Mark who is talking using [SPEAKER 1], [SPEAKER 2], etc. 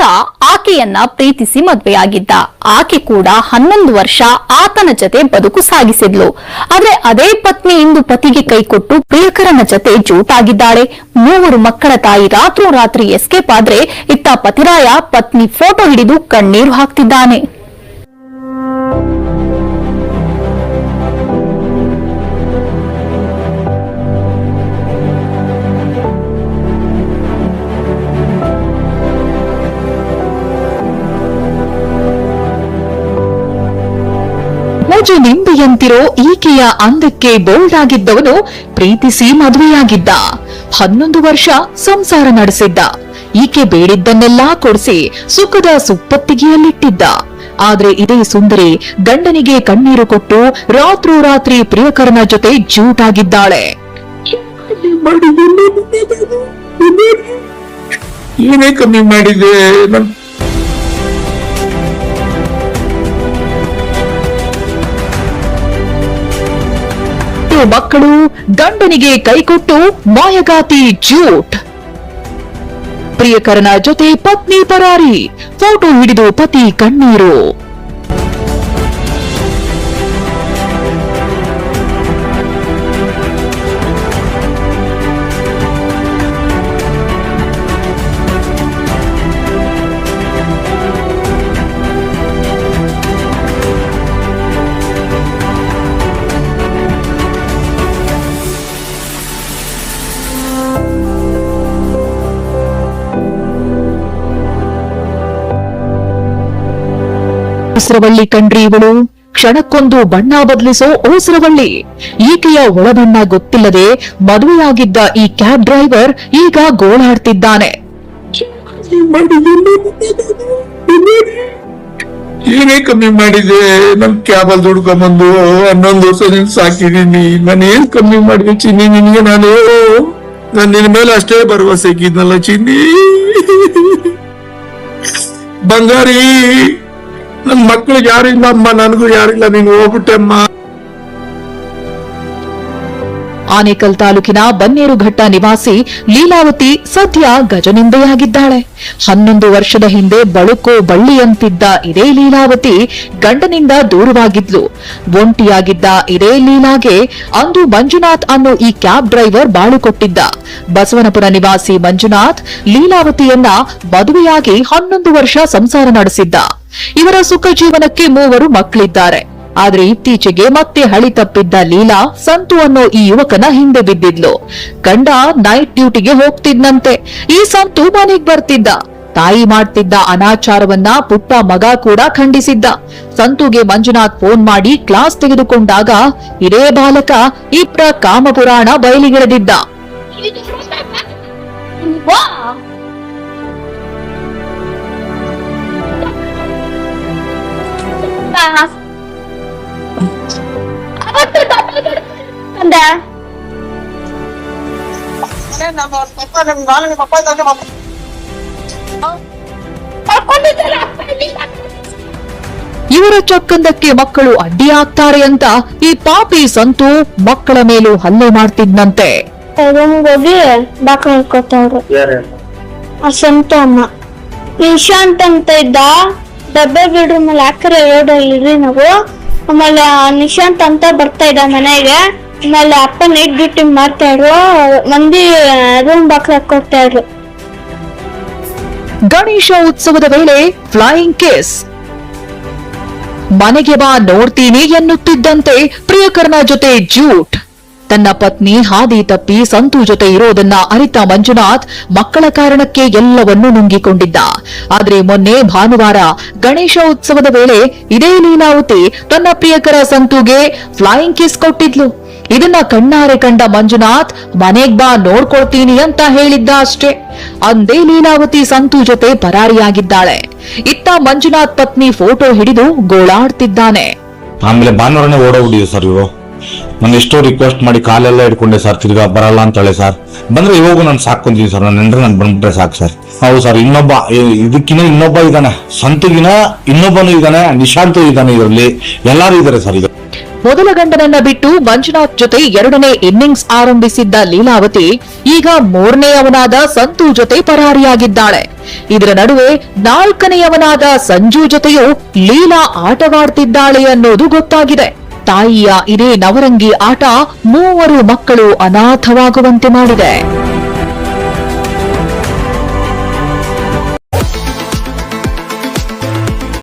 [SPEAKER 1] ಆತ ಆಕೆಯನ್ನ ಪ್ರೀತಿಸಿ ಮದುವೆಯಾಗಿದ್ದ. ಆಕೆ ಕೂಡ ಹನ್ನೊಂದು ವರ್ಷ ಆತನ ಜೊತೆ ಬದುಕು ಸಾಗಿಸಿದ್ಲು. ಆದ್ರೆ ಅದೇ ಪತ್ನಿ ಇಂದು ಪತಿಗೆ ಕೈಕೊಟ್ಟು ಪ್ರಿಯಕರನ ಜೊತೆ ಜೂಟಾಗಿದ್ದಾಳೆ. ಮೂವರು ಮಕ್ಕಳ ತಾಯಿ ರಾತ್ರೋರಾತ್ರಿ ಎಸ್ಕೇಪ್ ಆದ್ರೆ ಇತ್ತ ಪತಿರಾಯ ಪತ್ನಿ ಫೋಟೋ ಹಿಡಿದು ಕಣ್ಣೀರು ಹಾಕ್ತಿದ್ದಾನೆ.
[SPEAKER 2] ಮೋಜು ನಿಂಬೆಯಂತಿರೋ ಈಕೆಯ ಅಂದಕ್ಕೆ ಬೋಲ್ಡ್ ಆಗಿದ್ದವನು ಪ್ರೀತಿಸಿ ಮದುವೆಯಾಗಿದ್ದ. ಹನ್ನೊಂದು ವರ್ಷ ಸಂಸಾರ ನಡೆಸಿದ್ದ. ಈಕೆ ಬೇಡಿದ್ದನ್ನೆಲ್ಲಾ ಕೊಡಿಸಿ ಸುಖದ ಸುಪ್ಪತ್ತಿಗೆಯಲ್ಲಿಟ್ಟಿದ್ದ. ಆದ್ರೆ ಇದೇ ಸುಂದರಿ ಗಂಡನಿಗೆ ಕಣ್ಣೀರು ಕೊಟ್ಟು ರಾತ್ರೋರಾತ್ರಿ ಪ್ರಿಯಕರನ ಜೊತೆ ಜೂಟಾಗಿದ್ದಾಳೆ
[SPEAKER 3] ಏನೇ ಕಮ್ಮಿ ಮಾಡಿದೆ
[SPEAKER 2] ಮಕ್ಕಳು ಗಂಡನಿಗೆ ಕೈಕೊಟ್ಟು ಮಾಯಗಾತಿ ಜೂಟ್ ಪ್ರಿಯಕರನ ಜೊತೆ ಪತ್ನಿ ಪರಾರಿ ಫೋಟೋ ಹಿಡಿದು ಪತಿ ಕಣ್ಣೀರು. ಓಸ್ರವಳ್ಳಿ ಕಂಡ್ರಿ ಇವಳು. ಕ್ಷಣಕ್ಕೊಂದು ಬಣ್ಣ ಬದಲಿಸೋ ಓಸರವಳ್ಳಿ ಈಕೆಯ ಒಳಬಣ್ಣ ಗೊತ್ತಿಲ್ಲದೆ ಮದುವೆಯಾಗಿದ್ದ ಈ ಕ್ಯಾಬ್ ಡ್ರೈವರ್ ಈಗ ಗೋಳಾಡ್ತಿದ್ದಾನೆ.
[SPEAKER 3] ಏನೇ ಕಮ್ಮಿ ಮಾಡಿದೆ ನನ್ ಕ್ಯಾಬಲ್ ದುಡ್ಕೊಂಬಂದು ಹನ್ನೊಂದು ವರ್ಷ ನಿನ್ ಸಾಕಿದೀನಿ ನಾನು ಏನ್ ಕಮ್ಮಿ ಮಾಡಿದೆ ಚಿನ್ನಿ? ನಿನ್ಗೆ ನಾನು ನಾನು ನಿನ್ನ ಮೇಲೆ ಅಷ್ಟೇ ಭರವಸೆ ಇಕ್ಕಿದ್ನಲ್ಲ ಚಿನ್ನಿ? ಬಂಗಾರಿ! ನನ್ ಮಕ್ಳಿಗೆ ಯಾರಿಲ್ಲ ಅಮ್ಮ, ನನಗೂ ಯಾರಿಲ್ಲ, ನೀನು ಹೋಗ್ಬಿಟ್ಟೆಮ್ಮ
[SPEAKER 2] ಆನೇಕಲ್ ತಾಲೂಕಿನ ಬನ್ನೇರುಘಟ್ಟ ನಿವಾಸಿ ಲೀಲಾವತಿ ಸದ್ಯ ಗಜನಿಂದೆಯಾಗಿದ್ದಾಳೆ. ಹನ್ನೊಂದು ವರ್ಷದ ಹಿಂದೆ ಬಳುಕೋ ಬಳ್ಳಿಯಂತಿದ್ದ ಇದೇ ಲೀಲಾವತಿ ಗಂಡನಿಂದ ದೂರವಾಗಿದ್ಲು. ಒಂಟಿಯಾಗಿದ್ದ ಇದೇ ಲೀಲಾಗೆ ಅಂದು ಮಂಜುನಾಥ್ ಅನ್ನೋ ಈ ಕ್ಯಾಬ್ ಡ್ರೈವರ್ ಬಾಳು ಕೊಟ್ಟಿದ್ದ. ಬಸವನಪುರ ನಿವಾಸಿ ಮಂಜುನಾಥ್ ಲೀಲಾವತಿಯನ್ನ ಮದುವೆಯಾಗಿ ಹನ್ನೊಂದು ವರ್ಷ ಸಂಸಾರ ನಡೆಸಿದ್ದ. ಇವರ ಸುಖ ಜೀವನಕ್ಕೆ ಮೂವರು ಮಕ್ಕಳಿದ್ದಾರೆ. ಆದ್ರೆ ಇತ್ತೀಚೆಗೆ ಮತ್ತೆ ಹಳಿ ತಪ್ಪಿದ್ದ ಲೀಲಾ ಸಂತು ಅನ್ನೋ ಈ ಯುವಕನ ಹಿಂದೆ ಬಿದ್ದಿದ್ಲು. ಗಂಡ ನೈಟ್ ಡ್ಯೂಟಿಗೆ ಹೋಗ್ತಿದ್ನಂತೆ. ಈ ಸಂತು ಮನೆಗ್ ಬರ್ತಿದ್ದ. ತಾಯಿ ಮಾಡ್ತಿದ್ದ ಅನಾಚಾರವನ್ನ ಪುಟ್ಟ ಮಗ ಕೂಡ ಖಂಡಿಸಿದ್ದ. ಸಂತುಗೆ ಮಂಜುನಾಥ್ ಫೋನ್ ಮಾಡಿ ಕ್ಲಾಸ್ ತೆಗೆದುಕೊಂಡಾಗ ಇದೇ ಬಾಲಕ ಇಬ್ರ ಕಾಮಪುರಾಣ ಬಯಲಿಗೆಳೆದಿದ್ದ.
[SPEAKER 4] ಅಂದ
[SPEAKER 2] ಇವರ ಚಕ್ಕಂದಕ್ಕೆ ಮಕ್ಕಳು ಅಡ್ಡಿಯಾಗ್ತಾರೆ ಅಂತ ಈ ಪಾಪಿ ಸಂತು ಮಕ್ಕಳ ಮೇಲೂ ಹಲ್ಲೆ ಮಾಡ್ತಿದ್ನಂತೆ.
[SPEAKER 4] ಹೋಗಿ ಬಾಕಲ್ ಹಿಡ್ಕೊತವ್ರು ಆ ಸಂತು ಅಮ್ಮ ನಿಶಾಂತ್ ಅಂತ ಇದ್ದ ಡಬ್ಬೆ ಬೆಡ್ರೂಮ್ ಅಲ್ಲಿ ಹಾಕಿರೋ ರೋಡಲ್ಲಿ ಇರ್ರಿ ನಾವು. ಆಮೇಲೆ ನಿಶಾಂತ್ ಅಂತ ಬರ್ತಾ ಇದ್ದ ಮನೆಗೆ. ಆಮೇಲೆ ಅಪ್ಪ ನೈಟ್ ಡ್ಯೂಟಿ ಮಾಡ್ತಾ ಇದ್ರು. ಮಂದಿ ರೂಮ್ ಬಾಕ್ಲ ಹಾಕೊಡ್ತಾ ಇದ್ರು.
[SPEAKER 2] ಗಣೇಶ ಉತ್ಸವದ ವೇಳೆ ಫ್ಲೈಯಿಂಗ್ ಕೇಸ್ ಮನೆಗೆ ಬಾ ನೋಡ್ತೀನಿ ಎನ್ನುತ್ತಿದ್ದಂತೆ ಪ್ರಿಯಕರನ ಜೊತೆ ಜೂಟ್ ತನ್ನ ಪತ್ನಿ ಹಾದಿ ತಪ್ಪಿ ಸಂತು ಜೊತೆ ಇರೋದನ್ನ ಅರಿತ ಮಂಜುನಾಥ್ ಮಕ್ಕಳ ಕಾರಣಕ್ಕೆ ಎಲ್ಲವನ್ನೂ ನುಂಗಿಕೊಂಡಿದ್ದ. ಆದರೆ ಮೊನ್ನೆ ಭಾನುವಾರ ಗಣೇಶ ಉತ್ಸವದ ವೇಳೆ ಇದೇ ಲೀಲಾವತಿ ತನ್ನ ಪ್ರಿಯಕರ ಸಂತುಗೆ ಫ್ಲೈಯಿಂಗ್ ಕಿಸ್ ಕೊಟ್ಟಿದ್ಲು. ಇದನ್ನ ಕಣ್ಣಾರೆ ಕಂಡ ಮಂಜುನಾಥ್, ಮನೆಗ್ ಬಾ, ನೋಡ್ಕೊಳ್ತೀನಿ ಅಂತ ಹೇಳಿದ್ದ ಅಷ್ಟೇ. ಅಂದೇ ಲೀಲಾವತಿ ಸಂತು ಜೊತೆ ಪರಾರಿಯಾಗಿದ್ದಾಳೆ. ಇತ್ತ ಮಂಜುನಾಥ್ ಪತ್ನಿ ಫೋಟೋ ಹಿಡಿದು ಗೋಳಾಡ್ತಿದ್ದಾನೆ.
[SPEAKER 5] ಆಮೇಲೆ ಭಾನುವಾರನೇ ಓಡೋಗ್ಬಿಟ್ಟಿದೆ ಸರ್ ಇವರು. ನಾನು ರಿಕ್ವೆಸ್ಟ್ ಮಾಡಿ ಕಾಲೆಲ್ಲ ಇಟ್ಕೊಂಡೆ ಸರ್ ತಿರ್ಗಾ ಬರಲ್ಲ ಅಂತೇಳಿ ಸರ್ ಬಂದ್ರೆ ಇವಾಗೂ ನಾನು ಸಾಕೊಂತೀನಿ ಸರ್ ನನ್ನ ನೆಂಡ್ರೆ ನಾನು ಬಂದ್ಬಿಟ್ರೆ ಸಾಕು ಸರ್ ಹೌದು ಸರ್ ಇನ್ನೊಬ್ಬ ಇದಕ್ಕಿನ್ನ ಇನ್ನೊಬ್ಬ ಇದ್ದಾನೆ. ಸಂತಿಗಿನ ಇನ್ನೊಬ್ಬನು ಇದ್ದಾನೆ, ನಿಶಾಂತು ಇದ್ದಾನೆ ಇದರಲ್ಲಿ. ಎಲ್ಲರೂ ಇದ್ದಾರೆ ಸರ್ ಇದು
[SPEAKER 2] ಮೊದಲ ಗಂಡನನ್ನ ಬಿಟ್ಟು ಮಂಜುನಾಥ್ ಜೊತೆ ಎರಡನೇ ಇನ್ನಿಂಗ್ಸ್ ಆರಂಭಿಸಿದ್ದ ಲೀಲಾವತಿ ಈಗ ಮೂರನೆಯವನಾದ ಸಂತು ಜೊತೆ ಪರಾರಿಯಾಗಿದ್ದಾಳೆ. ಇದರ ನಡುವೆ ನಾಲ್ಕನೆಯವನಾದ ಸಂಜು ಜೊತೆಯೂ ಲೀಲಾ ಆಟವಾಡ್ತಿದ್ದಾಳೆ ಅನ್ನೋದು ಗೊತ್ತಾಗಿದೆ. ತಾಯಿಯ ಇದೇ ನವರಂಗಿ ಆಟ ಮೂವರು ಮಕ್ಕಳು ಅನಾಥವಾಗುವಂತೆ ಮಾಡಿದೆ.